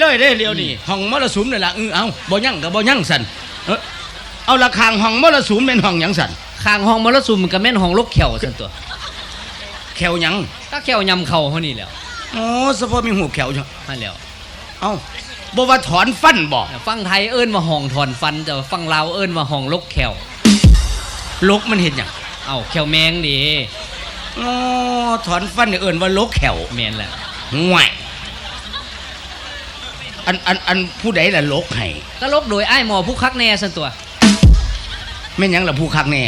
เลยเด้เดี๋ยวนี้ห้องมรสุมนี่ล่ะเออเอาบ่ยั่งก็บ่ยั่งสั่นเออเอาละคางห้องมรสุมเป็นห้องหยังสั่นข้างห้องมรสุมมันก็แม่นห้องลกแขวซั่นตัวแขวหยังก็แขวยำเข่าเฮานี่แหล้วอ๋อสะโพกมีหูแขวจ้ะนั่นแหล้วเอ้าบ่ว่าถอนฟันบ่ฟังไทยเอิ้นว่าห้องถอนฟัน แต่ว่าฟังลาวเอิ้นว่าห้องลกแขวลกมันเห็นหยังเอ้าแขวแมงดิอ๋อถอนฟันนี่เอิ้นว่าลกแขวแม่นแหละห่วย อันอันอันผู้ใดล่ะลกให้ก็ลกโดยอ้ายหมอผู้คักแน่ซั่นตัว แม่นหยังล่ะผู้คักแน่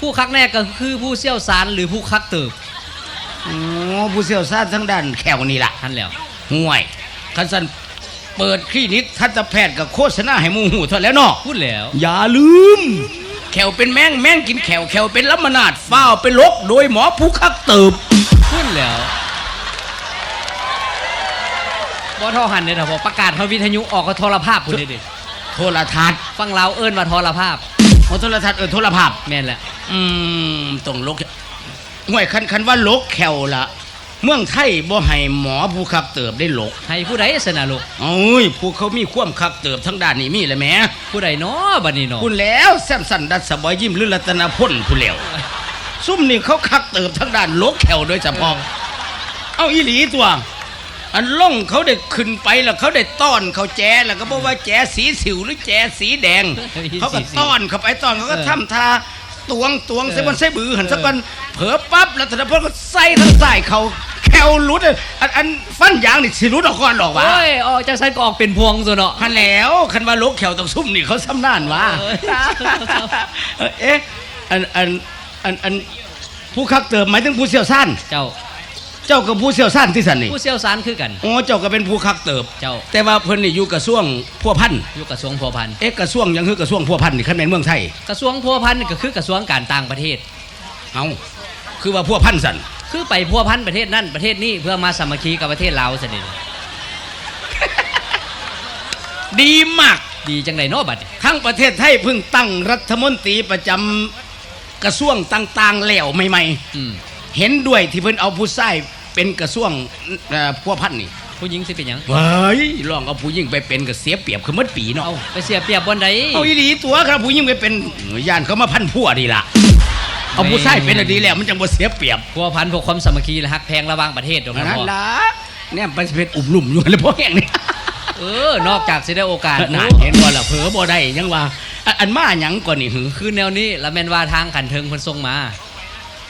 ผู้คักแน่ก็คือผู้เชี่ยวชาญหรือผู้คักเติบอ๋อผู้เชี่ยวชาญทางด้านแขวนี่ล่ะท่านแหล้ว ห่วยคันสันเปิดคลินิกทันตแพทย์กับโฆษณาให้หมูหูเท่าแล้วเนาะพูดแล้ว อย่าลืม แขวเป็นแมงแมงกินแขวแขวเป็นลัมนาดฟ้าวเป็นลกโดยหมอผู้คักเติบ พูดแล้ว บ่เท่อหันเนี่ยเถอะพอประกาศทางวิทยุออกก็โทรภาพพุ่นเด้ดิโทรทัศน์ฟังลาวเอิ้นว่าโทรภาพโอโทรทัศน์เออโทรภาพแม่นแหละอืมต้องลกห่วยคันคันว่าลกแขวละเมืองไทยบ่ให้หมอผู้คักเติบได้ลกให้ผู้ใดสนะลูกเอ้ยผู้เขามีความคักเติบทั้งด้านนี้มีแหละแหมผู้ใดเนาะบัดนี้เนาะคุณแล้วแซมสันดัดสบอยยิ้มหรือรัตนพลผู้แล้วซุ่มนี่เขาคักเติบทั้งด้านลกแขวโดยเฉพาะเอาอีหลีตัว อันล่องเขาได้ขึ้นไปแล้วเขาได้ต้อนเขาแจแล้วก็บอกว่าแจสีสิวหรือแจสีแดง เขาก็ต้อนเข้าไปต้อนเขาก็ทำท่าตวงตวงเส้นบนเส้บือหันสักวันเผลอปั๊บแล้วธนพลก็ใส่ทั้งใส่เขาแควหลุดเลยอันอันฟันยางนี่สิหลุดออกก่อนหรอกวะโอ้ยออกจากสันก็ออกเป็นพวงซะเนาะพันแล้วคันว่าลกแขวต้องซุ่มนี่เขาซ้ำนานวะเออเอ๊ะอันอันอันอันผู้คักเติมหมายถึงผู้เชี่ยวชาญเจ้า เจ้ากับผู้เชี่ยวชาญที่สันนี่ผู้เชี่ยวชาญคือกันอ๋อเจ้าก็เป็นผู้คักเติบ เจ้า แต่ว่าเพิ่นนี่อยู่กระทรวงพัวพันธุ์อยู่กระทรวงพัวพันธุ์เอ๊ะกระทรวงหยังคือกระทรวงพัวพันธุ์นี่คันแม่นเมืองไทยกระทรวงพัวพันธุ์นี่ก็คือกระทรวงการต่างประเทศเอาคือว่าพัวพันธุ์สันคือไปพัวพันประเทศนั่นประเทศนี้เพื่อมาสามัคคีกับประเทศลาวซะนี่ดีมากดีจังไดเนาะบัดนี้ทั้งประเทศไทยเพิ่งตั้งรัฐมนตรีประจำกระทรวงต่างๆแล้วใหม่อืมๆเห็นด้วยที่เพิ่นเอาผู้ชาย เป็นกระทรวงเอ่อพัวพันธุ์นี่ผู้หญิงสิเป็นหยังเฮ้ยลองเอาผู้หญิงไปเป็นก็เสียเปรียบคือหมดปีเนาะเอาไปเสียเปรียบบนใดเอาอีหลีตัวครับผู้หญิงไปเป็นย่านเขามาพันพัวดีล่ะเอาผู้ชายเป็นอะดีแล้วมันจังบ่เสียเปรียบพัวพันพวกความสามัคคีและฮักแพงระหว่างประเทศตรงนั้นนั่นพ่อล่ะเนี่ยไปเป็นอุ่มลุ่มอยู่เลยพวกแห่งนี้ เออนอกจากสิได้โอกาสนานเห็นว่าล่ะเผลอบ่ได้ยังว่าอันอันมาหยังก่อนนี่หือคือแนวนี้ละแม่นว่าทางขันเทิงเพิ่นส่งมา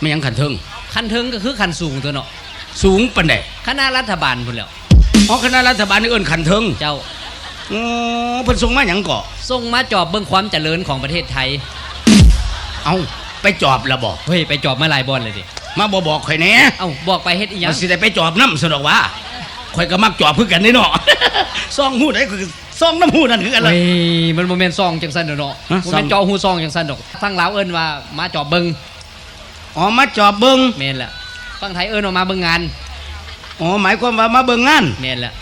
ไม่หยังขันเทิง ขันเทิงก็คือขันสูงตัวเนาะ สูงปานใดคณะรัฐบาลพุ่นแหล้วอ๋อคณะรัฐบาลนี่เอิ้นขันเทิงเจ้าอ๋อเพิ่นส่งมาหยังก่อส่งมาจอบเบิ่งความเจริญของประเทศไทย เอาไปจอบละบ่เฮ้ยไปจอบมาหลายบอนเลยดิมาบ่บอกข่อยแหน่เอ้าบอกไปเฮ็ดอีหยัมังนสิได้ไปจอบน้ำซะดอกว่าข่อยก็มักจอบคือกันนี่เนาะ ซองหูได้คือซองน้ำหูนั่นคือกันล่ะ เฮ้ยมันบ่แม่นซองจังซั่นเด้อเนาะฮะบ่แม่นซองจอหูซองจังซั่นดอกฟังลาวเอิ้นว่ามาจอบเบิ่งอ๋อมาจอบเบิ่งแม่นแหละ ฟังไทยเอิ้นว่ามาเบิ่งงานอ๋อหมายความว่ามาเบิ่งงานแม่นแหละ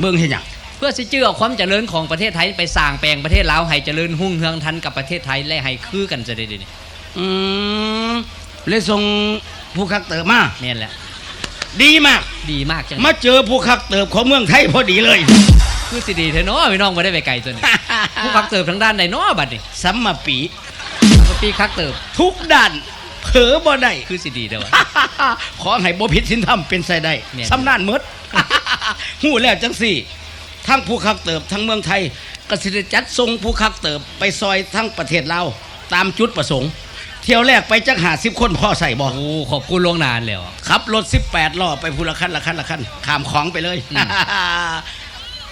เบิ่งเฮ็ดหยังเพื่อสิเจือเอาความเจริญของประเทศไทยไปสร้างแปลงประเทศลาวให้เจริญรุ่งเรืองทันกับประเทศไทยและให้คือกันจะได้เดยวนี่อืมเลยส่งผู้คักเติบมาแม่นแหละดีมากดีมากจังมาเจอผู้คักเติบของเมืองไทยพอดีเลย คือสิดีเถอะเนาะพี่น้องบ่ได้ไปไกลตัวนี้ผู้คักเติบทางด้านใดเนาะบัดนี้สัมมาปีปีคักเติบ ทุกด้าน เผลอบ่ได้คือสิดีเด้อวะ ขอให้บ่ผิดศีลธรรมเป็นไสได้แม่น สำนานหมด หู้แล้วจังสี่ ทั้งผู้คักเติบทั้งเมืองไทยก็สิได้จัดส่งผู้คักเติบไปซอยทั้งประเทศลาวตามจุดประสงค์ เที่ยวแรกไปจักหาสิบคนพ่อใส่บ่ โอ้ขอบคุณล่วงหนานแล้วขับรถ 18ล้อไปพูละคันละคันละคันขามของไปเลยอืม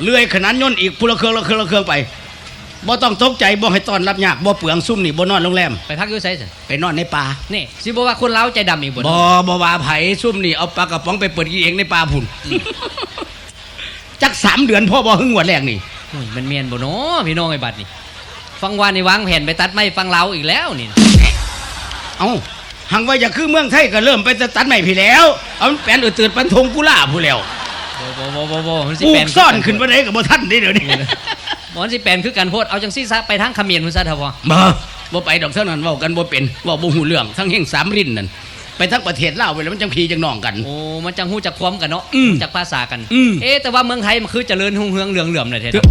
เลื่อยขนานยนต์อีกพูละเครื่องละเครื่องละเครื่องไป บ่ต้องตกใจบ่ให้ต้อนรับยากบ่เปลืองซุ่มนี่บ่นอนโรงแรมไปพักอยู่ไสซั่นไปนอนในป่านี่สิบ่ว่าคนลาวใจดำอีกบ่บ่บ่ว่าไผซุ่มนี่เอาปลากระป๋องไปเปิดกินเองในป่าพุ่นจักสามเดือนพ่อบ่หึงวดแรกนี่โอ้ยมันเมียนบ่เนาะพี่น้องไอ้บัดนี่ฟังว่านี่วางแผนไปตัดไม้ฟังลาวอีกแล้วนี่เอ้าหังว่าอย่าคือเมืองไทยก็เริ่มไปตัดไม้พี่แล้ว เอามันแปลนอืดตืดปันทงกุล่าผู้แล้วบ่บ่บ่บ่บ่มันสิปลูแปลกนซ่อนขึ้นบ่ได้ก็บ่ทันได้เดี๋ยวนี้ มันสิแปลนคือกันโพดเอาจังซี่ซะไปทางเขมรพุ่นซะเถอะพ่อบ่บ่ไปดอกเท่านั้นเว้ากันบ่เป็นเว้าบ่ฮู้เรื่องทั้งเฮงสามรินนั่นไปทั้งประเทศลาวไปแล้วมันจังพีจังน้องกัน โอ้มันจังฮู้จักความกันเนาะอืมจักภาษากัน อืม เอ๊ะแต่ว่าเมืองไทยมันคือเจริญหุ่งเฮืองเหลืองเหลื่อมเลยเท่เด้อ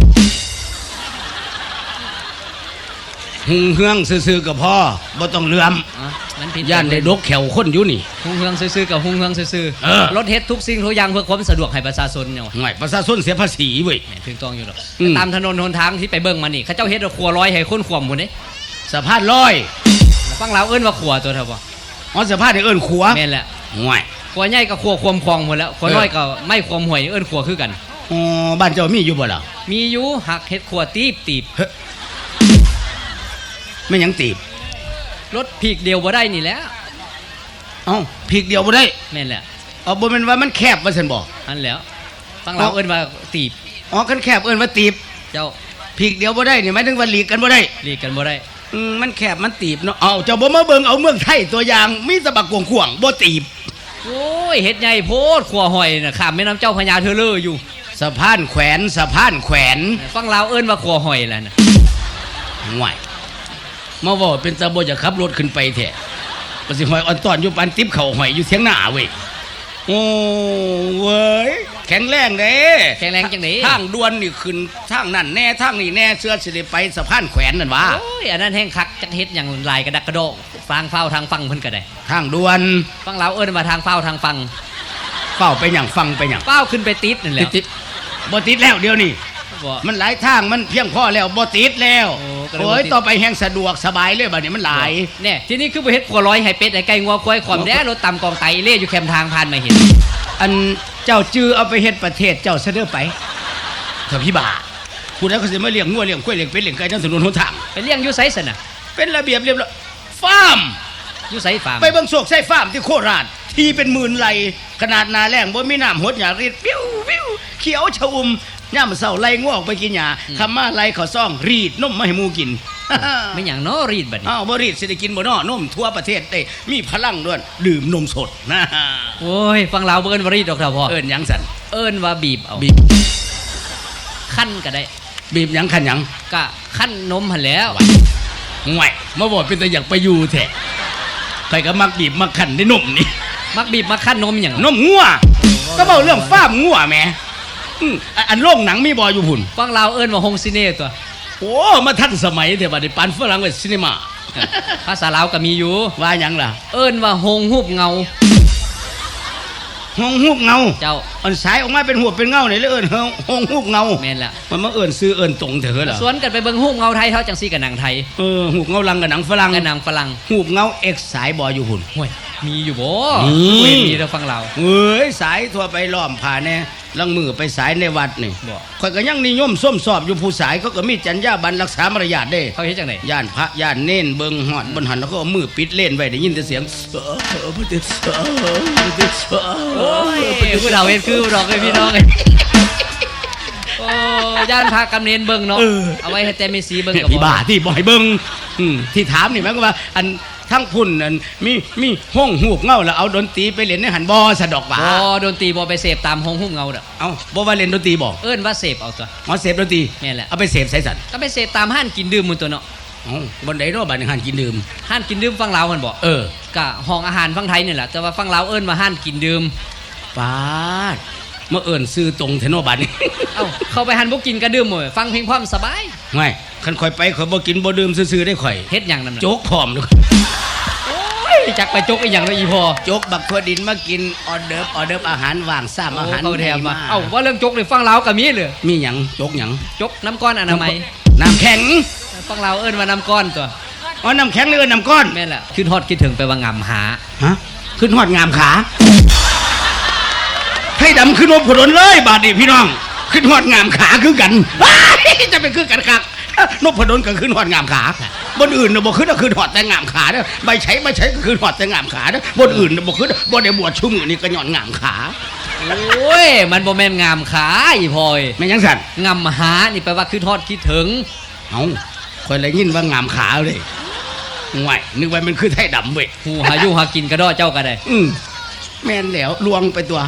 หึงเฮืองซื่อๆกับพ่อบ่ต้องเลื่อม อะ งั้นผิดย่านได้ดกแขวคนอยู่นี่หุ่งเฮืองซื่อๆกับหุ่งเฮืองซื่อเออรถเฮ็ดทุกสิ่งทุกอย่างเพื่อความสะดวกให้ประชาชนเนี่ยว่ะห่วยประชาชนเสียภาษีเว้ยแหม่ถึงต้องอยู่หรอกอืมตามถนนหนทางที่ไปเบิ่งมานี่เขาเจ้าเฮ็ดเอาครัวร้อยให้คนขวมหมดเด้สะพานลอยฟังเราวเอิ้นว่าครัวตัวเท่าบ่อ๋อสะพานนี่เอิ้นขัวแม่นแหละห่วยครัวใหญ่กับครัวความคลองหมดแล้วครัวเออน้อยก็ไม่ความห่วยเอิ้นครัวคือกันอ๋อบ้านเจ้ามีอยู่บ่ล่ะมีอยู่หักเฮ็ดครัวตีบตีบไม่หยังตีบ รถพีกเดียวบ่ได้นี่แหล้วเอ้าพีกเดียวบ่ได้แม่นแหละเอาบ่แม่นว่ามันแคบว่าซั่นบ่อันแหล้วฟังเราวเอาเอิ้นว่าตีบอ๋อคันแคบเอิ้นว่าตีบเจ้าพีกเดียวบ่ได้นี่หมายถึงว่าหลีกกันบ่ได้เรียกกันบ่ได้อืมมันแคบมันตีบเนาะเอาเจ้าบ่มาเบิ่งเอาเมืองไทยตัวอย่างมีแตะบักกวงขวางๆบ่ตีบ โอ้ยเฮ็ดใหญ่โพดครัวหอยน่ะข้ามแม่น้ำเจ้าพญาเธอเลออยู่สะพานแขวนสะพานแขวนฟังเราวเอิ้นว่าครัวหอยแหล้วน่ะห่วย มาเว่าเป็นตาบ่จะขับรถขึ้นไปแท้ก็สิหอยอ่อนตอนอยู่ปานติ๊บเขาหอยอยู่เทียงหน้าเว้ยโอ้เว้ยแข็งแรงเด้แข็งแรงจังได๋ทางด่วนนี่ขึ้นทางนั่นแน่ทางนี่แน่เสื้อสิได้ไปสะพานแขวนนั่นวะโอ้ยอันนั้นแห้งคักจักเฮ็ดหยังลายกระดักกระโดกฟางเฝ้าทางฟังเพิ่นก็ได้ ทางด่วนฟังเราวเอิ้นว่าทางเฝ้าทางฟังเฝ้าไปหยังฟังไปหยังเฝ้าขึ้นไปติดนั่นแหติละดติดบ่ติดแล้วเดี๋ยวนี้บ่มันหลายทางมันเพียงพอแล้วบ่ติดแล้วโอ้ ก็เลยบ่โอ้ยติดต่อไปแห่งสะดวกสบายเลยบัดนี้มันหลาย เนี่ยทีนี้คือบ่เฮ็ดครัวร้อยให้เป็ดให้ไก่งัวควายขอมแด้รถตำกองไตเล่อยู่แคมทางผ่านมาเห็น อันเจ้าจื้อเอาไปเฮ็ดประเทศเจ้าเสนอไปเถอะพี่บ่าผู้ใดเขาสิมาเลี้ยงงัวเลี้ยงกล้วยเลี้ยงเป็ดเลี้ยงไก่ทั้งถนนหนทางไปเลี้ยงอยู่ไสซั่นน่ะเป็นระเบียบเรียบร้อยฟาร์ม อยู่ไสฟาร์มไปเบิ่งโศกไส้ฟาร์มที่โคราช ที่เป็นหมื่นไร่ขนาดนาแรงบ่มีน้ำหดหยารีดวิววิวเขียวชอุ่ม ย่ามเศร้าไล่งัวออกไปกินหญ้าคำมาไล่เขาซ่องรีดนมมาให้หมูกินไม่หยังเนาะรีดบัดนี้อ้าวบ่รีดสิได้กินบ่น้อนมทั่วประเทศได้มีพลังด้วยดื่มนมสดนะโอ้ยฟังลาวบ่เอิ้นว่ารีดดอกเท่าพ่อเอิ้นหยังสันเอิ้นว่าบีบเอาบีบคั่นก็ได้ บีบหยังขันหยังก็คั่นนมหั่นแหล้วห่วยมาบอกเป็นแต่อยากไปอยู่แท้ใครก็มักบีบมักขันได้นมนี่มักบีบมาคั่นนมหยังนมงัวก็เบาเรื่องฟาร์มงัวแหม่ อืมอันอันโรงหนังมีบออยู่พุ่น ฟังลาวเอิ้นว่าฮงซิเน่ตัว โอ้มาทันสมัยเดี๋ยวบัดนี้ปานฝรั่งเว้ยซินีมา ภาษาลาวก็มีอยู่ ว่าหยังล่ะเอิ้นว่าฮงฮูบเงาห้องหูบเงา เจ้า อันสายออกมาเป็นหัวเป็นเงาเนี่ยเลยเอิ้นห้องหูบเงาแม่นละมันมาเอิ้นซื้อเอิ้นตรงเถอะเหรอสวนกันไปเบิ่งฮูบเงาไทยเท่าจังซี่กับหนังไทยเออหูบเงาลังกับหนังฝรั่งกับหนังฝรั่งหูบเงาเอ็กสายบออยู่พุ่น ห่วย มีอยู่บ่มี เว้ยมีแต่ฟังลาว เอ้ยสายทั่วไปล้อมผ่าแน่ลังมือไปสายในวัดนี่บ่ ข่อยก็ยังนิยมส้มสอบอยู่ผู้สายเขาก็มีจรรยาบรรณรักษามารยาทเด้ เขาเฮ็ดจังได๋ย่านพระย่านเน้นเบิงหอดบนหันแล้วก็เอามือปิดเล่นไว้ได้ยินแต่เสียงเออเออพระเดชเออพระเดชเอโอ้อยผู้เฒ่าเฮ็ดคือดอกเอ้ยพี่น้องเอ้ยโอ้ย่านพากำเนินเบิ่งเนาะเอาไว้ให้แต่มีสีเบิ่งก็พี่บ้าที่บ่ให้เบิงอืมที่ถามนี่หมายความว่า อัน ทั้งพุ่นอันมีมีห้องหูบเงาแล้วเอาดนตรีไปเล่นในหันบ่สะดอกหว่าบ่ดนตรีบ่ไปเสพตามห้องหุ้มเงาดอกเอาบ่ว่าเล่นดนตรีบ่เอิ้นว่าเสพเอาตัวอ๋อเสพดนตรีแม่นแหละเอาไปเสพใส่สันก็ไปเสพตามห้านกินดื่มมื้อตัวเนาะเอ้าบนไดเนาะบัดนี้หันกินดื่มห้านกินดื่มฟังลาวมันบ่เออก็ห้องอาหารฟังไทยนี่แหละแต่ว่าฟังลาวเอิ้นว่าห้านกินดื่มปาด เมื่อเอิญซื้อตรงเทโนบัดนี้เอ้าเข้าไปหันบ่กินก็ดื่มหมดฟังเพลงความสบายไม่คันข่อยไปข่อยบ่กินบ่ดื่มซื่อๆได้ข่อยเฮ็ดหยังนั่นน่ะโจ๊กพร้อมเลยโอ้ยจักไปจกอีหยังเลยอีพอโจ๊กบักทั่วดินมากินออเดิร์ฟออเดิร์ฟอาหารว่างซ้ำอาหารเขาแถมมาดีเอ้าว่าเรื่องจกนี่ฟังลาวก็มีเลยมีหยังโจ๊กหยังจกน้ำก้อนอนามัยน้ำแข็งฟังลาวเอิ้นว่าน้ำก้อนตัวอ๋อน้ำแข็งหรือน้ำก้อนแม่นแหละคิดฮอดคิดถึงไปว่างำหาฮะขึ้นหอดงามขา ให้ดำขึ้นนบขดนเลย บาดนี้พี่น้อง ขึ้นหอดงามขาคือกันว้ายจะเป็นคือกันครับนบพดลก็ขึ้นหอดงามขาบนอื่นน่ะบ่ขึ้นก็ขึ้นหอดแต่งามขาเด้อใบใช้ใบใช้ก็ขึ้นหอดแต่งามขาเด้อบนอื่นน่ะบ่ขึ้นบ่ได้บวชชุ่มือนี่ก็หย่อนงามขาโอ้ยมันบ่แม่นงามขาอีพอยแม่นยังสั่นงำหานี่แปลว่าคิดฮอดคิดถึงเอ้าคอยเลยยินว่างามขาเลยง่วยนึกว่ามันคือไทยดำเว้ยหูหาอยู่หากินกระดอเจ้าก็ได้อืมแม่นแล้วลวงไปตัว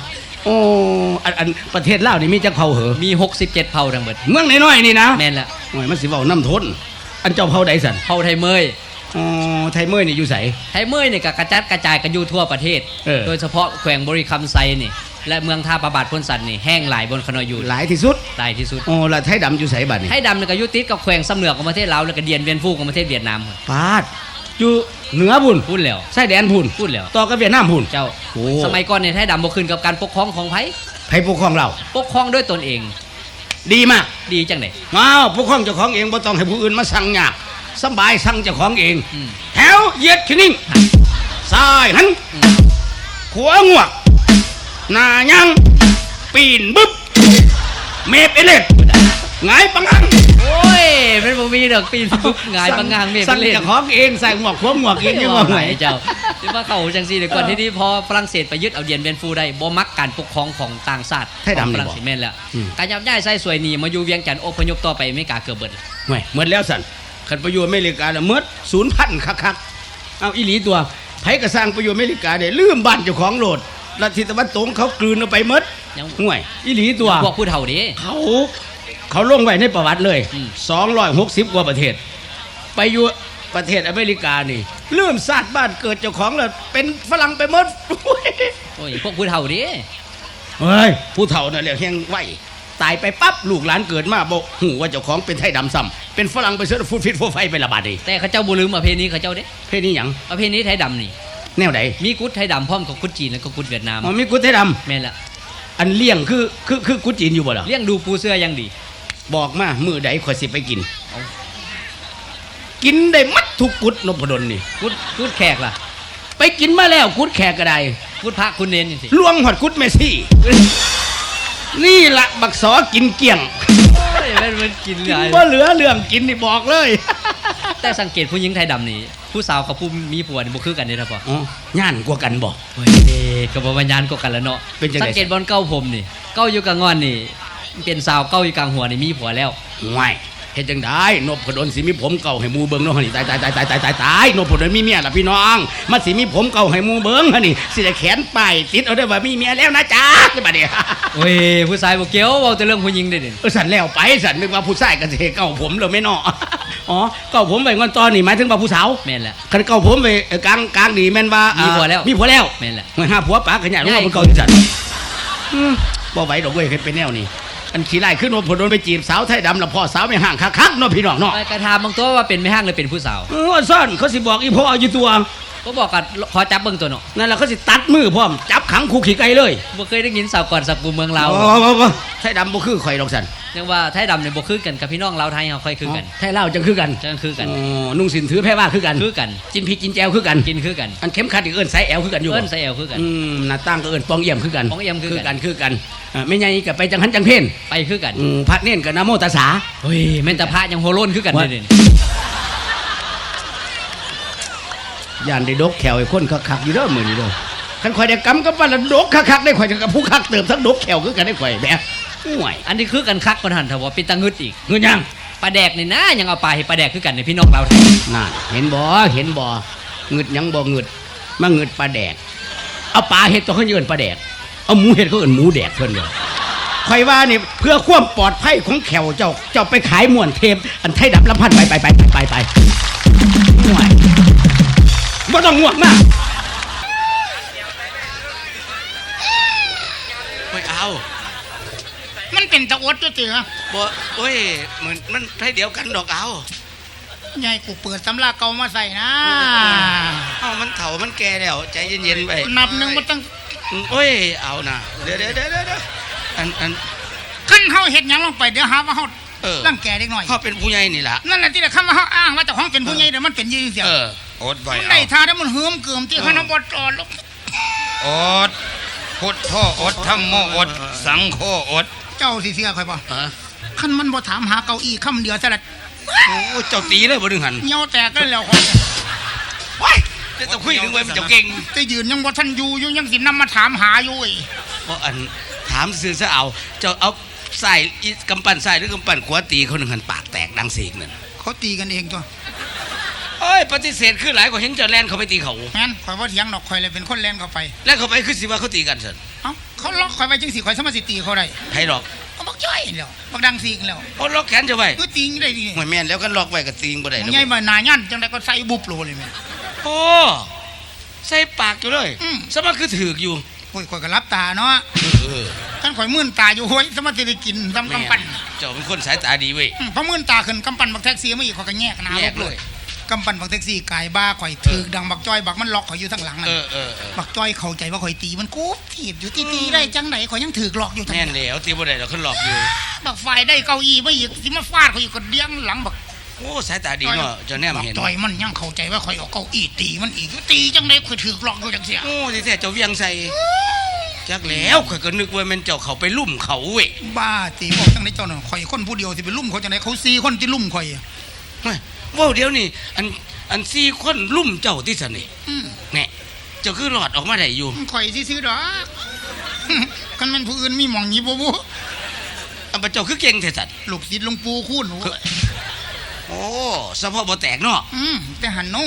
โอ้อันอันประเทศลาวนี่มีจักเผ่าเหรอมี 67 เผ่าทั้งหมดเมืองน้อยๆนี่นะแม่นละโอ้ยมันสิเว้าน้ำทนอันเจ้าเผ่าใดสันเผ่าไทยเมยอ๋อไทเมอร์นี่อยู่ไส ไทเมอร์นี่ก็กระจัดกระจายกันอยู่ทั่วประเทศ เออ โดยเฉพาะแขวงบริคำไซนี่และเมืองท่าประบาทพ้นสันนี่แห้งหลายบนขนอยอยู่หลายที่สุดหลายที่สุด อ๋อแล้วไทยดำอยู่ไสบัดนี่ไทยดำนี่ก็อยุติดกับแขวงสำเหนือของประเทศลาวแล้วก็เดียนเวียนฟูของประเทศเวียดนามพุ่นปาด อยู่เหนือพุ่นพูดแล้วชายแดนพุ่นพูดแล้วต่อกับเวียดนามพุ่นเจ้าโอ้สมัยก่อนเนี่ยไทยดำบ่ขึ้นกับการปกครองของไผไผปกครองเรา ปกครองด้วยตนเอง ดีมากดีจังได๋อ้าวปกครองเจ้าของเองบ่ต้องให้ผู้อื่นมาสั่งยากสบายสั่งเจ้าของเองอืมแถวเหยียดขี้นิ่งซ้ายหันอืมขวางวกหน้ายังปีนบึ๊บเมฟเอเลด หงายปังอังโอ้ยมันบ่มีดอกปีนปุ๊บหงายปังงางเมฆสั่งเล่นเจ้าของเองใส่หมวกขวมหมวกเองยังว่าไหไหนนเจ้าที่ว่าเขาจังซี่เดี๋ยวก่อนที่นี่พอฝรั่งเศสไปยึดเอาเดียนเวียนฟูได้บ่มักการปกครองของต่างชาติไทยดำของนี่ฝรั่งบ่เศสแม่นแล้วอืมการยับย้ายไส้สวยหนีมาอยู่เวียงจันทน์อพยพต่อไปอเมริกาเกือบเบิดห่วยเหมือนแล้วสันขันไปอยู่อเมริกาแล้วเมื่อศูนย์พันคักคักๆเอาอีหลีตัวไผกระสร้างไปอยู่อเมริกาเด้ลืมบ้านเจ้าของโหลดลัทธิตะวันตกเขากลืนเอาไปหมดยังห่วยอีหลีตัวพวกผู้เฒ่าเด้เขา เขาลงไว้ในประวัติเลยอืม260 กว่าประเทศ ไปอยู่ประเทศอเมริกานี่ลืมศาสตร์บ้านเกิดเจ้าของแล้วเป็นฝรั่งไปหมดโอ้ยพวกผู้เฒ่าเด้เฮ้ยผู้เฒ่าน่ะเรียกแห้งไหวตายไปปั๊บลูกหลานเกิดมาบอกหูว่าเจ้าของเป็นไทยดำซ้ำเป็นฝรั่งไปเสื้อฟูดฟิตฟูดไฟไประบาดดิแต่เขาเจ้าบ่ลืมประเพณีเขาเจ้าเด้เพศนี้หยังประเพณีไทยดำนี่แนวไหนมีกุดไทยดำพร้อมกับกุดจีนแล้วก็กุดเวียดนามอ๋อมีกุดไทยดแม่นละำอันเลี้ยงคือคือคือกุดจีนอยู่บ่ล่ะเลี้ยงดูปูเสื้อยังดี บอกมามือใดข่อยสิไปกินเอากินได้มัดทุกกุดนพดลนี่ กุดกุดแขกล่ะ ไปกินมาแล้วกุดแขกก็ได้กุดพระกุดเนนจังซี่ลวงหอดกุดเมสซี่ นี่ละบักสอกินเกลี้ยงโอ้ยแม่นมันกินกิหนลายบ่เหลือเรื่องกินนี่บอกเลย แต่สังเกตผู้หญิงไทยดำนี่ผู้สาวกับผู้มีผัวนี่บ่คือกันเด้ท่าพ่ออ๋อย่านกว่ากันบอกเฮ้ยก็บ่ว่ายานก็กันแล้วเนาะเป็นจังได๋สังเกตบอลเก้าผมนี่ เก้าอยู่กลางงอนนี่ เป็นสาวเก้าอยู่กลางหัวนี่มีผัวแล้วห่วยเฮ็ดจังได้นพดลสิมีผมเก่าให้หมูเบิ่งเนาะหั่นนี่ตายตายตายตายตายตายตายนพดลมีเมียล่ะพี่น้อง มันสิมีผมเก่าให้หมูเบิ่งหั่นนี่สิได้แขนป้ายติดเอาได้ว่ามีเมียแล้วนะจ๊ะจังบัดนี้โอ้ยผู้ชายบ่เกี่ยวเว้าแต่เรื่องผู้หญิงเด้อนี่เออสันแล้วไปสันนึกว่าผู้ชายก็สิเก่าผมเลยไม่เนาะอ๋อเก่าผมไปงอนตอนนี่หมายถึงว่าผู้สาวแม่นแหละคันเก่าผมไปเอ่อกลางกลางดีแม่นว่ามีมีผัวแล้วมีผัวแล้วแม่นแหละไม่ห้าผัวปากขยันใหญ่ว่ามันเก่าที่สันอืมบ่ไหวดอกเว้ยเคยเป็นแนวนี้ อันขี้ไล่ขึ้นว่าผลโดนไปจีบสาวไทยดำแล้วพ่อสาวไม่ห่างคักๆเนาะพี่น้องเนาะไปกระทามบางตัวว่าเป็นแม่ห้างหรือเป็นผู้สาวเออซ่อนเขาสิบอกอีพ่ออยู่ตัวก็บอกกันขอจับเบิ่งตัวเนาะนั่นแหละเขาสิตัดมือพร้อมจับขังคุกขี้ไก่เลยบ่เคยได้ยินสาวก่อนสักกูเมืองลาวโอ้โหโอ้โหไทยดำบ่คือข่อยดอกสัน ยังว่าไทยดำเนี่ยบ่คือกันกับพี่น้องลาวไทยเฮาค่อยคือกันไทยเล่าวจังคือกันจังคือกันอ๋อนุ่งสินถือแพร่ว่าคือกันคือกันกินพริกกินแจวคือกันกินคือกันอันเข้มขัดอีกเอิ้นไซแอลคือกันอยู่เอิ้นใส่แอลคือกันอืมหน้าตั้งก็เอิ้นปองเอี่ยมคือกันปองเอี่ยมคือกันกันคือกันอ่าไม่ใหญ่ก็ไปจังหันจังเพ่นไปคือกันอืมพัดเน่นกับนะโมตัสสาเฮ้ยแม่นแต่พระยังโหโลนคือกันว่าเด้อนี่ย่านได้ดกแขวไอ้คนคักๆอยู่เด้อมื้อนี้เด้อคันข่อยได้กำกับว่าละดกคักๆได้ข่อยจะกับผู้คักเติมทั้งดกแขวคือกันได้ข่อยแหม ห่วยอันนี้คือกันคักคนหันถ้าว่าเป็นตะงึดอีกเงินยังปลาแดกนี่นะยังเอาปลาให้ปลาแดกคือกันในพี่น้องลาวไทยนั่นเห็นบ่เห็นบ่เงึดหยังบ่เงึดมาเงึดปลาแดก เอาปลาเฮ็ดตัวเขาเอิ้นปลาแดก เอาหมูเฮ็ดเขาเอิ้นหมูแดกเพิ่นเด้อข่อยว่านี่เพื่อความปลอดภัยของแขวเจ้าเจ้าไปขายม่วนเทปอันไทยดับลำพันไปไปไปไปไปไปห่วยบ่ต้องง่วงมากไม่เอามัน เป็นตะอดตัวเตือบ่โอ้ยเหมือนมันให้เดียวกันดอกเอายายกูเปิดสำลาเก่ามาใส่นะเอามันเฒ่ามันแก่แล้ว ใจเย็นๆไปนับหนึ่งมันตั้งโอ้ยเอานะเดี๋ยวเดี๋ยวเดี๋ยวเดี๋ยวอันอันขั้นเฮาเฮ็ดหยังลงไปเดี๋ยวหาว่าเฮาเออร่างแก่เด็กหน่อยเขาเป็นผู้ใหญ่นี่ล่ะนั่นแหละที่ละคำว่าเฮาอ้างว่าเจ้าของเป็นผู้ใหญ่เดี๋ยวมันเป็นยี่เสียเอออดไว้มันเอาได้ท่าแล้วมันเหืมเกิมที่เขานำบดอดลูกอดพุทโธอดธรรมโมอดสังโฆอด เจ้าสิเสียข่อยบ่ฮะขั้นมันบ่ถามหาเก้าอี้คำเดียวซะละโอ้เจ้าตีเลยบ่ดึงหันเหี่ยวแตกกันแล้วข่อยว้ายเดี๋ยวต้องคุยถึงไว้มันเจ้าเก่งแต่ยืนยังบ่ทันอยู่อยู่ยังสินำมาถามหาอยู่อีกบ่อันถามซื่อซะเอาเจ้าเอาใส่อีกำปั้นใส่หรือกำปั้นขวาตีเขาหนึ่งหันปากแตกดังเสียงนั่นเขาตีกันเองตัวเอ้ยปฏิเสธคือหลายกว่าเห็นเจ้าแลนเขาไปตีเขาแม่นข่อยบ่เถียงดอกข่อยเลยเป็นคนแล่นเข้าไป แล้วเขาไปคือสิว่าเขาตีกันสิเอ้า เขาล็อกข่อยไว้จังสิข่อยสามารถสิตีเขาได้ไผหรอกเอาบักจ้อยแล้วบักดังซีกแล้วโอ้ล็อกแขนจะไว้ก็ติงได้ดิหวยแม่นแล้วกันล็อกไว้กับตีงบ่ได้มึแล้งวใหญ่มาหนายันจังไดก็ใส่บุบโลเลยแม่โอ้ใส่ปากอยู่เลยอืมสมัครคือถือกอยู่โอ้ยข่อยก็รับตาเนาะเออท่านข่อยมื่นตาอยู่ห้ยสมาธิได้กินทำแม่กำปั้นเจ้าเป็นคนสายตาดีเว้ยอืมพอมื่นตาขึ้นกำปั้นบักแท็กซี่มาอีกข่อยก็แยกหนาแยกเลย กำปั้นบักแท็กซี่กายบ้าข่อยถือดังบักจ้อยบักมันล็อกข่อยอยู่ทางหลังนั่เอนอเออเออบักจ้อยเข้าใจว่าข่อยตีมันกูถีบอยู่ตีตีได้จังไหนข่อยยังถือหลอกอยู่จังแน่นแล้วตีบ่ได้แล้วเขาหลอกอยู่บักไฟได้เก้าอี้มาอีกสิมาฟาดข่อยอีกก็เดี้ยงหลังบักโอ้สายตาดีเนาะเจ้าแนมบักเห็นจ้อยมันยังเข้าใจว่าข่อยเอาเก้าอี้ตีมันอีกตีจังไหนข่อยถือหลอกอยู่จังเสียโอ้ที่แท้เจ้าเวียงใส่จักแล้วข่อยก็นึกว่ามันเจ้าเขาไปลุ่มเขาเว้ยบ้าตีบอกจังไหนเจ้าหน่ะข่อยคนผู้เดียวสิไปลุ่มเขาจังไหนเขาซีคนที่ลุ่มข่อยอะเฮ้ยเว้าเดี๋ยวนี้อันอันซี่คนลุ่มเจ้าที่สนิอืมแน่เจ้าคือหลอดออกมาได้อยู่ข่อยซื้อๆดอกกันแมันผู้อื่นมีหมองหนี้บ่บ่อันเจ้าคือเก่งแท้สัตว์ลูกศิษย์หลวงปู่คูณโอ้ยโอ้สะโพกบ่แตกเนาะอืมแต่หันโน่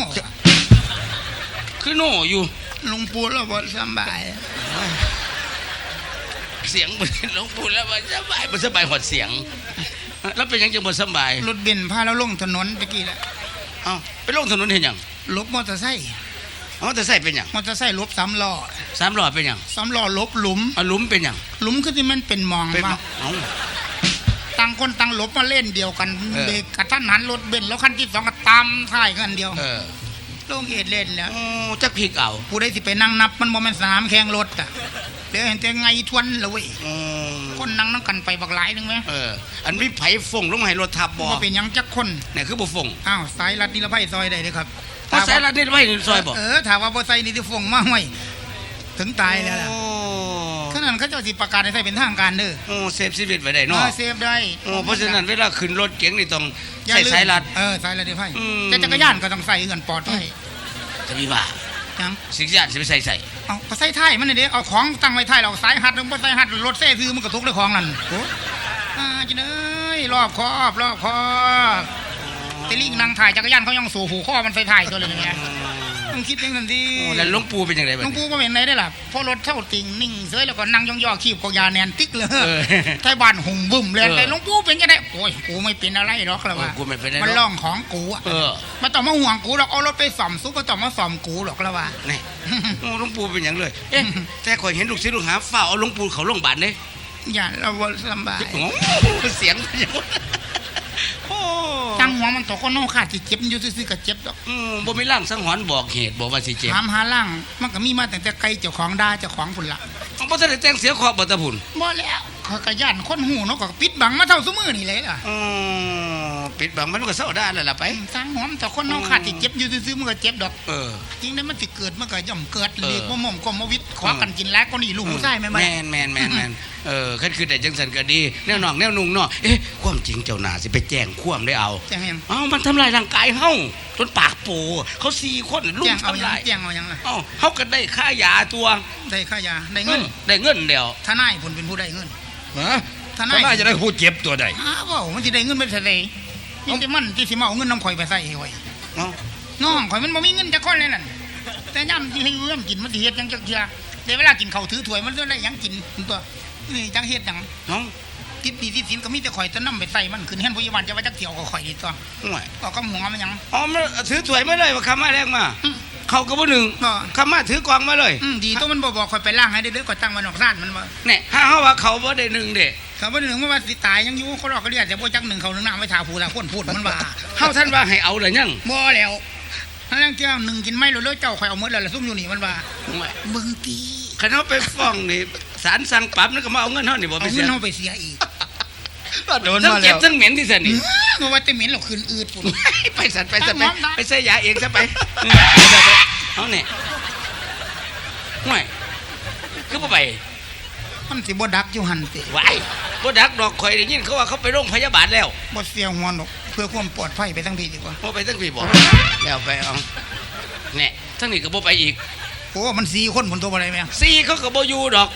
คือโน่อยู่หลวงปู่เราบ่สำบายเสียงบ่หลวงปู่แล้วบ่สบายบ่สบายหอดเสียง แล้วเป็นหยังจังบ่สบายรถเบนซ์พาเราลงถนนตะกี้แหละเอ้าไปลงถนนเห็นหยังลบมอเตอร์ไซค์เอ้าแต่ใส่เป็นหยังมอเตอร์ไซค์ลบสามล้อสามล้อเป็นหยังสามล้อลบหลุมเอาหลุมเป็นหยังหลุมคือที่มันเป็นหมองเป็นว่าเอ้าต่างคนต่างหลบมาเล่นเดียวกันเออเบรกกระทันหันรถเบนซ์แล้วคันที่สองก็ตามท้ายกันเดียวเออลงเอ็ดเล่นแล้วโอ้จักพริกเอาผู้ใดสิไปนั่งนับมันบ่แม่นสนามแข่งรถอะ เดี๋ยวเห็นแต่ไงทวนละเว้ยอืมคนนั่งนํกันไปบักหลายนึงไหมเออ อันมีไผ่ฟงลงมาให้รถทับบ่บ่เป็นหยังจักคนเนี่ยคือบ่ฟงอ้าวสายรัดนิรภัยซอยได้เด้อครับเพราสายรัดนี่ไว้ในซอยบ่เออถามว่าบ่ใส่นี่ที่ฟงมาห้วยถึงตายแล้วล่ะโอ้ขนาดเขาเจ้าสิประกาศให้ใส่เป็นทางการเด้อโอ้เซฟชีวิตไว้ได้เอเนาะเซฟได้โอ้เพราะฉะนั้นเวลาขึ้นรถเก๋งนี่ต้องใส่สายรัดเออสายรัดนิรภัยแต่จักรยานก็ต้องใส่เงินปลอดภัยจะมีว่าจังสิ่งที่อาจจะไปใส่ใส่ เอาก็ใส่ท้ายมันนี่เด้เอาของตั้งไว้ท้ายเราสายหัดแล้วบ่ใส่หัดรถเซ่ซื้อมันก็ทุกข์ด้วยของนั่นโอ้อ่าจิเอ้ยรอบคอบรอบคอบแต่ลิงนั่งถ่ายจักรยานเขายังสู่หูข้อมันใส่ท้ายตัวเลยเนี่ย ต้องคิดอย่างนั้นดิโอ้แล้วหลวงปู่เป็นยังไงหบ้าลวงงปู่ก็เป็นไรได้ล่ะเพราะรถเท่าติงนิ่งเสยแล้วก็นั่งย่องๆขีบกอกยาแนนติ๊กเลยเออไทยบ้านหุ่มบึ้มเลยเออแต่หลวงปู่เป็นจะได้โอ้ยกูไม่เป็นอะไรหรอกละว่าเออกูไม่เป็นไรหรอกมันล่องของกูอะเออมันต้องมาห่วงกูหรอกเอารถไปส่อมซุปก็ต้องมาส่อมกูหรอกละว่านี่โอ้หลวงปู่เป็นอย่างเลยเอ๊ะแต่ข่อยเห็นลูกศิษย์ลูกหาฝ้าเอาหลวงปู่เขาโรงพยาบาลเด้อย่าเราบ่ลำบากโอ้เสียง โอ้ตั้งหัวมันตกก็นอกขาดที่เจ็บอยู่ซื่อๆก็เจ็บดอกอืมบ่มีร่างสังหรณ์บอกเหตุบอกว่าสิเจ็บถามหาล่างมันก็มีมาตั้งแต่ไกลเจ้าของด่าเจ้าของพุ่นละเอาบ่ทันได้แต่งเสียขอบบ่ตะพุ่นบ่แล้วขอยกระย่านคนหูเนาะก็ปิดบังมาเท่าซุมือนี่เลยล่ะอ๋อ ปิดบังมันก็เศร้าได้แล้วล่ะไปตั้งหัวมันตกคนนอกขาดที่เจ็บอยู่ซื่อๆมันก็เจ็บดอกเออจริงได้มันสิเกิดมันก็ย่อมเกิดเออเรียกว่าหม่อมกมวิทย์ขอกันกินแล้วก็นี่ลูกหูไส้แม่นไหมแม่นแม่นแม่นแม่นเออคันคือแต่จังสันก็ดีแนวหนองแนวนุ่งเนาะเอ๊ะความจริงเจ้าหน้าสิไปแจ้งความได้เอาแจ้งยังเอ้ามันทำลายร่างกายเฮาจนปากโปเขาสี่คนลุแจ้มงเอายังทำลายแจ้งเอายังล่ะเอ้าเฮาก็ได้ค่ายาตัวได้ค่ายาได้เงิเงินนได้เงินเดียวทนายผลเป็นผู้ได้เงินฮะทนาก็ยน่าจะได้ผู้เจ็บตัวใดอ้าวเว้ามันสิได้เงินเป็นเท่าไหร่ มีแต่มันที่สิมาเอาเงินน้ำข่อยไปใส่ให้ข่อยเอ้าน้องข่อยมันบ่มีเงินจักคนเลยนั่นแต่ย่ำที่ให้เอื้อมกินมันสิเฮ็ดหยังจักเทื่อแต่เวลากินข้าวถือถ้วยมันจะได้หยังกินตัวนี่จังเฮ็ดหยังเอ้าติดหนี้ติดสินก็มีแต่ข่อยจะนำไปใส่มันขึ้นเฮียนพยาบาลจะว่าจักเที่ยวก็ข่อยนี่ตัวห่วยก็กำหัวมันหยังอ๋อมันถือถ้วยมาเลยว่าคำมาแรกมาอืม เขาก็บ่หนึ่งบ่คำมาถือกล่องมาเลยอืมดีตัวมันบ่บอกข่อยไปล้างให้เด้อๆข่อยตั้งไว้นอกร้านมันว่าเนี่ยถ้าเฮาว่าเขาบ่ได้หนึ่งเด้เขาบ่ได้นึงว่าสิตายยังอยู่เขารอกก็เรียกแต่บ่จักหนึ่งเขาหนึ่งน้ำไว้ทาผู้ละคนพูดมันว่าเฮาท่านว่าให้เอาหรือยังบ่แล้วถ้าลังเจ้าหนึ่งกินไม่รู้เลยเจ้าข่อยเอาหมดแล้วล่ะซุ่มอยู่นี่มันว่าห่วยมึงตีคันเฮาไปฟ้องนี่ศาลสั่งปรับนั่นก็มาเอาเงินเฮานี่บ่เอาไปเงิเสียนเฮาไปเสียอีก โดนทั้งมาเจ็แล้บวทั้งเหม็นที่สันนี่บ่ว่าแต่เหม็นหรอกคืนอืดพุ่นไปสันไปสันไปน้องน้องไปใส่ยาเองซะไปเออไปไปไปเอาเนี่ยห่วยคือบ่ไปมันสิบ่ดักอยู่หั่นติไหวายบ่ดักดอกข่อยได้ยินเขาว่าเขาไปโรงพยาบาลแล้วบ่เสียหัวดอกเพื่อความปลอดภัยไปทั้งพี่ดีกว่าบ่ไปทั้งพี่บอกแล้วไปเอาเนี่ยทั้งนี้ก็บ่ไปอีกโอ้มันสี่คนพุ่นตัวบ่ได้แม่ซี่เขาก็บ่อยู่ดอก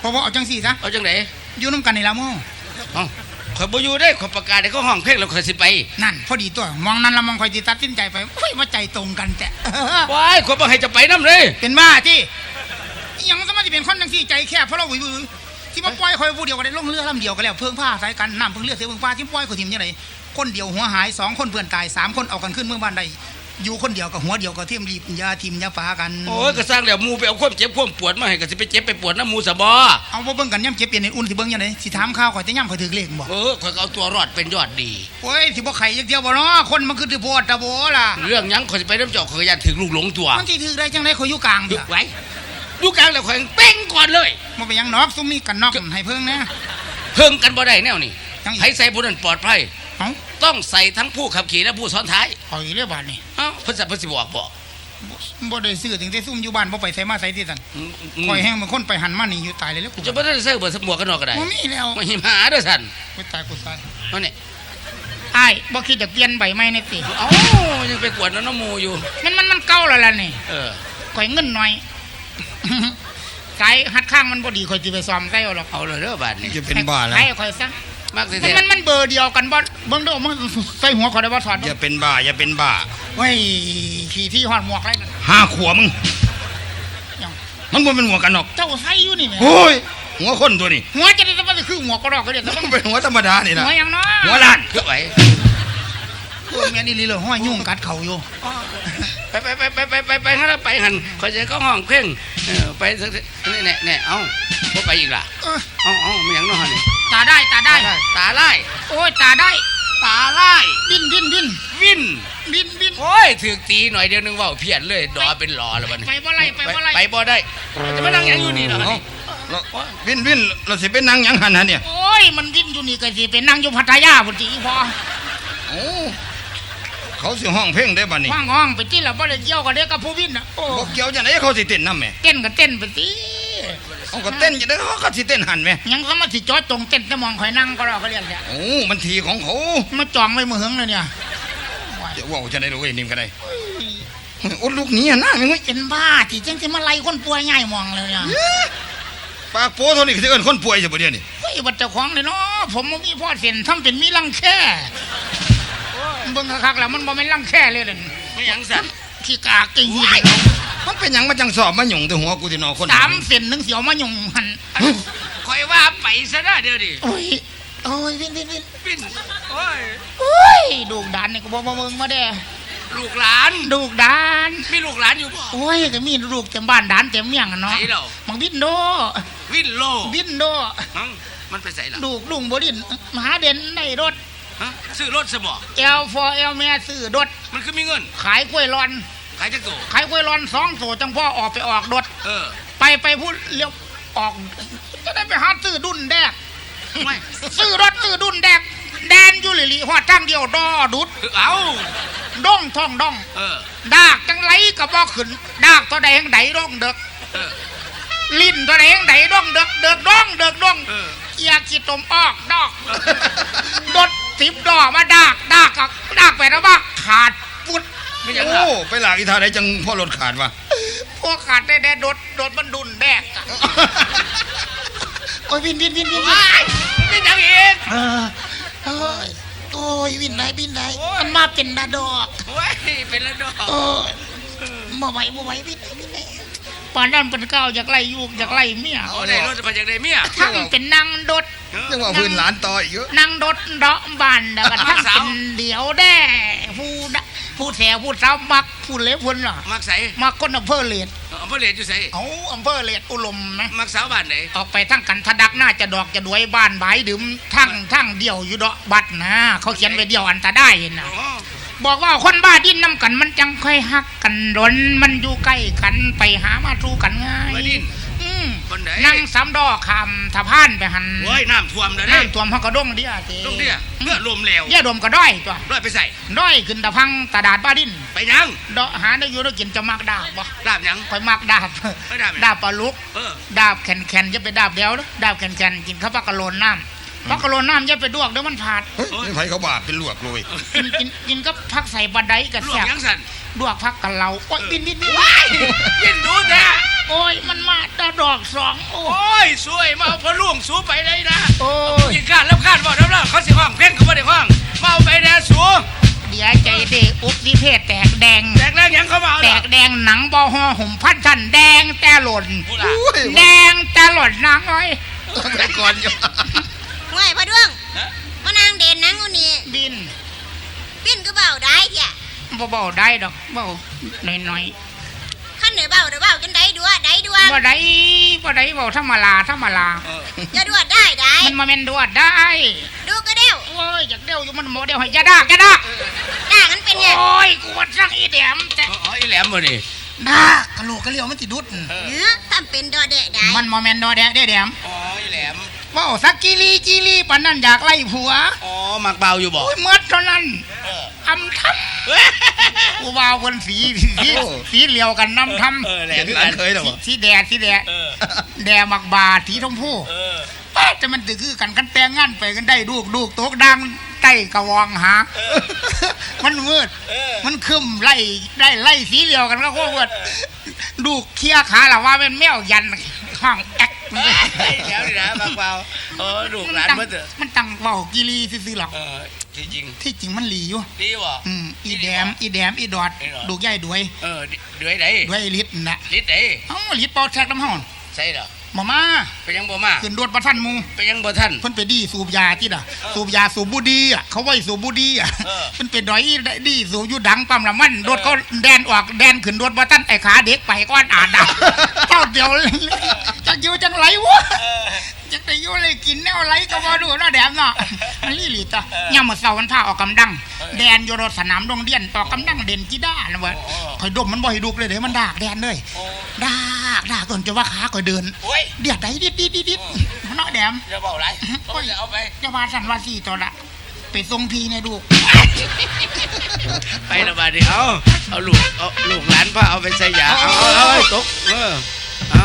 เพราะว่าเอาจังซี่ซะเอาจังไดอยู่นํกันนี่ล่ะหมู่ เอ้าข่อยบ่อยู่ได้ข่อยประกาศให้เขาห้องเพลงแล้วข่อยสิไปนั่น พอดีตัวมองนั้นละมองข่อยสิตัดสินใจไปอุ้ยว่าใจตรงกันแต่ว้ายข่อยบ่ให้จะไปนํเลย เป็นบ้าที่อิหยังสมาธิเป็นคนจังซี่ใจแคบเพราะเราอุ้ยอุ้ยที่มาปล่อยคอยผู้เดียวก็ได้ลงเรือลำเดียวก็แล้วเพิ่งผ้าใส่กันน้ำเพิ่งเรือเสียเพิ่งผ้าที่ปล่อยคนทีมยังไงคนเดียวหัวหายสองคนเพื่อนตายสามคนเอากันขึ้นเมืองบ้านใด อยู่คนเดียวกับหัวเดียวก็เทียมรีบอยาทีมอยาฟ้ากันโอ้ยก็สร้างแล้วหมูไปเอาความเจ็บความปวดมาให้ก็สิไปเจ็บไปปวดน้ำหมูสะบอเอาบ่เบิ่งกันย่ำเจ็บเปลี่ยนในอุ่นสิเบิ่งยังไงสิถามข้าวข่อยแต่ย่ำข่อยถือเลขบ่เออข่อยก็เอาตัวรอดเป็นยอดดีโอ้ยสิบ่ไข่ยักเดียวบ่เนาะคนมันคือสิโพดตะโบล่ะเรื่องหยังข่อยสิไปน้ำเจาะข่อยอยากถึงลูกหลงตัวมันสิถือได้จังได๋ข่อยอยู่กลางดึเด้กอไว้อยู่กลางแล้วข่อยเป้งก่อนเลยบ่เป็นหยังนอกซุมมีกันนอกให้เพิ่งนะเพิ่งกันบ่ได้แนวนี่จังอีกให้ใส่ผู้นั้นปลอดภัยเอ้า ต้องใส่ทั้งผู้ขับขี่และผู้ซ้อนท้ายข่อยเรียบาดนี่เอ้าเพิ่นจะเพิ่นสิบอกบอกบ่บ่ได้ซื้อถึงได้ซุ่มอยู่บ้านบ่ไปใส่มาใส่ที่สั่นอืมอืมข่อยแห้งมันคนไปหันมานี่อยู่ตายเลยแล้วกูจะบ่ได้ใส่เบิดสมวกกันนอกก็ได้บ่มีแล้วไม่หิมหาเด้อสั่นกูตายกูตายเอานี่อ้ายบ่คิดจะเปลี่ยนใบไม้ในติเอ้ายังไปกวดน้ำน้ำหมูอยู่ มันมันมันเก่าแล้วล่ะนี่เออข่อยเงินหน่อยสายหัดข้างมันบ่ดีข่อยสิไปซ่อมใส่เอาหรอกเอาเลยเด้อบาดนี้จะเป็นบ้าแล้วให้ข่อยซะ มากสิมันแท้มันมันเบอร์เดียวกันบ่เบิ่งเด้อมันใส่หัวข่อยได้บ่ถอดอย่าเป็นบ้าอย่าเป็นบ้าเว้ยขี่ที่ฮอดหมวกไรนั่นห้าขวบมึงยังมันบ่เป็นหัวกันหรอกเจ้าใส่อยู่นี่แหม่โอ้ยหัวคนตัวนี้หัวจะได้จะว่าคือหมวกก็ดอกก็เดี๋ยวมันเป็นหัวธรรมดานี่นะหัวหยังเนาะหัวล้านคือไว้ตัวแม่นี่เลยห้อยยุ่งกัดเข่าอยู่ไปไปไปไปไปไปไปหันไปหันข่อยจะก็ห้องเพ่งเออไปสักทีนี่แน่แน่เอ้าบ่ไปอีกล่ะเออเอ้าเอ้าไม่หยังเนาะหั่นนี่ตาได้ตาได้ ตาไล่โอ้ยตาได้ ตาไล่บินบินบินวินบินบินโอ้ยถือตีหน่อยเดียวนึงเว่าเพี้ยนเลยดอเป็นหลอแล้วบัดนี้ไปบ่ไรไปบ่ไรไปบ่ได้จะมานั่งหยังอยู่นี่เนาะเอ้าแล้ววินวินเราสิเป็นนางหยังหันหันเนี่ยโอ้ยมันบินอยู่นี่ก็สิเป็นนั่งอยู่พัทยาพุ่นสิอีพอโอ้เขาสิห้องเพลงได้บัดนี้ห้องห้องไปที่ละบ่ได้เกี่ยวกับเด็กกับผู้บินน่ะโอ้บ่เกี่ยวจังไดเขาสิเต้นนำแหม่เต้นก็เต้นไปสิ เขาก็เต้นจังไดเขาก็สิเต้นหันแหม่ยังสมาสิจอดตรงเต้นแต่มองข่อยนั่งก็รอเขาเรียกเนี่ยโอ้มันทีของเขามาจองไว้มือหึงเลยเนี่ยเดี๋ยวเว้าจังได๋รู้ไอ้นิ่มก็ได้โอ้ลูกหนี้นะแม่งเอ้ยเป็นบ้าที่จังสิมาไล่คนป่วยง่ายมองเลยเนี่ยปากโป้เท่านี้ก็สิเอิ้นคนป่วยซะบ่เดี๋ยวนี้เฮ้ยบัดเจ้าของเลยเนาะผมบ่มีพ่อเส้นทำเป็นมีรังแค่เบิ่งคักๆแล้วมันบ่แม่นรังแค่เลยนั่นไม่หยังสั่นขี้กากจริง มันเป็นหยังมาจังสอบมาหยุ่งแต่หัวกูที่นอคนสามเส้นหนึงเสียวมาหยุ่งหันคอยว่าไปซะนะเดี๋ยวดิโอ้ยโอ้ยวินวินวินวินโอ้ยโอ้ยดูกดานนี่ก็บ่มาเบิ่งมาเด้ลูกหลานดูกดานมีลูกหลานอยู่บ่โอ้ยก็มีลูกเต็มบ้านดานเต็มเมียงอะเนาะไหนเหรอมังบินโดวินโลบินโดฮังมันไปใส่ละลูกลุงบ่ดินมหาเด่นได้รถ ฮะซื้อรถสมอเอลฟอเอลแม่ซื้อรถมันคือมีเงิน ขายกล้วยร้อน ขายจักตัวขายกล้วยร้อนสองตัวจังพ่อออกไปออกรถเออ ไปไปพูดเลี้ยวออก จะได้ไปหาซื้อดุนแดกไม่ ซื้อรถซื้อดุนแดก แดนอยู่หลีหลีหอดทั้งเดียวดอดุดเอาด้องท่องด้อง เออ ดากจังไรก็บ่ขึ้น ดากตัวแดงไดด้องเด็ก เออ ลิ้นตัวแดงไดด้องเด็กเด็กด้องเด็กด้องเออเอียกิตมออกดอกดดสิบดอกมาดากดากกับดากไปแล้วว่าขาดฟุด ไม่หยังโอ้ล่ะไปหลากอีท่าไหนจังพ่อรถขาดวะพวกขาดได้แดดดดดมันดุนแดกอะโอ้ยวินวินวินวินวินว้ายไม่หยังอีกเออโอ้ยโอ้ยวินไหนวินไหนมันมาเป็นนาดอกโอ้ยเป็นแล้วดอกโอ้ยบ่ไหวบ่ไหววินไหนวินไหนปานนั้นเป็นเก้าวอยากไล่ยูกอยากไล่เมียโอ้ได้รถมาจากไหนเมียทั้งเป็นนางดดจังว่าพื้นหลานต่ออีกเยอะนางดดเดาะบานแล้วก็ทั้งเป็นเดี๋ยวแด้ผู้ดะ ผู้แถวผู้สาวมักผู้เล็บพุ่นล่ะมักใส่มักคนอำเภอเลดอำเภอเหรียญอยู่ใส่เอาอำเภอเลดอุลมไหมมักสาวบ้านไหนออกไปทั้งกันทะดักหน้าจะดอกจะดวยบ้านบายดื่มทั้งทั้งเดียวอยู่ดอกบัดนะ เขาเขียนไว้เดียวอันตาได้นะอ๋อบอกว่าคนบ้าดิ้นน้ำกันมันจังค่อยหักกันดนมันอยู่ใกล้กันไปหามาสู้กันง่ายมาดินอืม คนไหนนั่งสามดอกคำทะพานไปหันโอ้ยน้ำท่วมแล้วนี่น้ำท่วมห้องกระด้งเดียเตตรงเนี้ยเลือดลมแล้วเยี่ยดมก็ด้อยตัวร้อยไปใส่ด้อยขึ้นตะพังตาดาดบ้าดิ้นไปยังดอกหาได้อยู่ได้กินจะมักดาบบ่ดาบยังค่อยมักดาบไม่ดาบไหนดาบปลาลุกเออดาบแข็งแข็งจะไปดาบเดียวนะดาบแข็งแข็งกินข้าวปลากระโลนน้ำปลากระโลนน้ำจะไปดวกเดี๋ยวมันผาดเฮ้ยนี่ไผเขาบาปเป็นลวกเลยกินกินกินก็พักใส่บันไดกับลวแซ่กบยังสั่นดวกพักกันเราโอ้ยบินบินบินยินดูแท้ โอ้ยมันมาตาดอกสองโอ้โอ้ยสวยมาเอาพอล่วงสูไปเลยนะโอ้ยิงการรับคาดบอกรับแล้วเขาสิห้องเพ่งเขาไม่ได้ห้องมาเอาไปแน่สูเดี๋ยวใจเด็กอุกนิเพศแตกแดง แตกแรงยังเขามาเอาแตเหรอกแดงหนังบอห่อห่มพันทันแดงแต่หล่นผู้ล่ะโอ้ยแดงแต่หล่นนางอ้อยใส่ก่อนอยู่ห่วยพ่อดวงมานางเด่นนังอุนี่บินปิ้นก็เบาได้เถี่ยบ่เบาได้ดอกเบาหน่อยขั้น เหนือเบาเดี๋ยวเบากันได้ดัวได้ดัวๆบ่ได้บ่ได้เบาธรรมดาธรรมดาจะดวดได้ได้มันมาแม่นดวดได้ ดูก็เดียวโอ้ยอยากเดียวอยู่มันบ่เดียวให้จะดากจะดากด่ากันเป็นไงโอ้ยกูว่าสั่งอีแดมแต่อ๋อไอ้แหลมบ่ดิดากกะโหลกกะเหลียวมันสิดุดเออทำเป็นดอเดะได้มันบ่แม่นดอแดะเด้แดมอ๋อไอ้แหลมเว้าสักกิลีกิลีปานนั้นอยากไล่ผัวอ๋อมักเบาอยู่บ่โอ้ยหมดเท่านั้นอำทำกูว่าคนสีสีสีเหลียวกันนำทำเออแหลเห็มนหลานเคยหรอสีวะสีแดดสีแดดเออแดดบักบาสีชมพูเออป้าจะมันตือคือกันกันแต่งงานไปกันได้ลูกลูกโตกดังใต้กระวองหามันมืดเออมันคึมไล่ได้ไล่สีเหลียวกันก็โคตรมืดลูกเคลียร์ขาละว่าเป็นแมวยันห้องแอ๊กไอ้แหลมนี่นะมักเบาเออลูกหลานตั้งเบิ่เถอะมันตั้งเบากิลีซื่อๆหรอก เออจริง ที่จริงมันหลีอยู่ๆดีบ่อืมอีแดมอีแดมอีดอดอีดอด ดูกใหญ่ด้วยเออด้วยไหนด้วยไอ้ลิตรน่ะลิดไหนเอ้าลิตรเปอแทกน้ำห้อนใช่เหรอมามาไปยังบ่มาขึ้นรถประทันหมูไปยังบ่ท่าน เพิ่นไปดีสูบยาที่น่ะ สูบยาสูบบุดีอะเขาไว้สูบบุดีอะเออ เพิ่นไปดอยดีสูบอยู่ดังปั๊มละมันรถเขาแดนออกแดนขึ้นรถบ่ทันไอ้ขาเด็กไปก้อนอาดดับเจ้าเดียว จักอยู่จังไรวะจักได้อยู่เลยกินแนวไรก็บ่รู้เนาะแดมเนาะมันลี่หลีตะยามมื้อเช้าวันพาออกกำดัง แดนอยู่รถสนามโรงเรียนออกกำดังเด่นกีด้านะเว้ยข่อยดมมันบ่ให้ดุกเลยเด้มันดากแดนเลยดากดากจนจะว่าขาข่อยเดินโอ้ยเดียดได้ดิดดิดดิดดิดเนาะแดมจะเบาไรโอ้ยเอาไปจะมาสันว่าสี่ตัวละไปทรงพีในดูก ไปละบาดนี้เอาเอาลูกเอาลูกหลานพาเอาไปใส่ยาเอาเอาเอาเอาตกเออเอา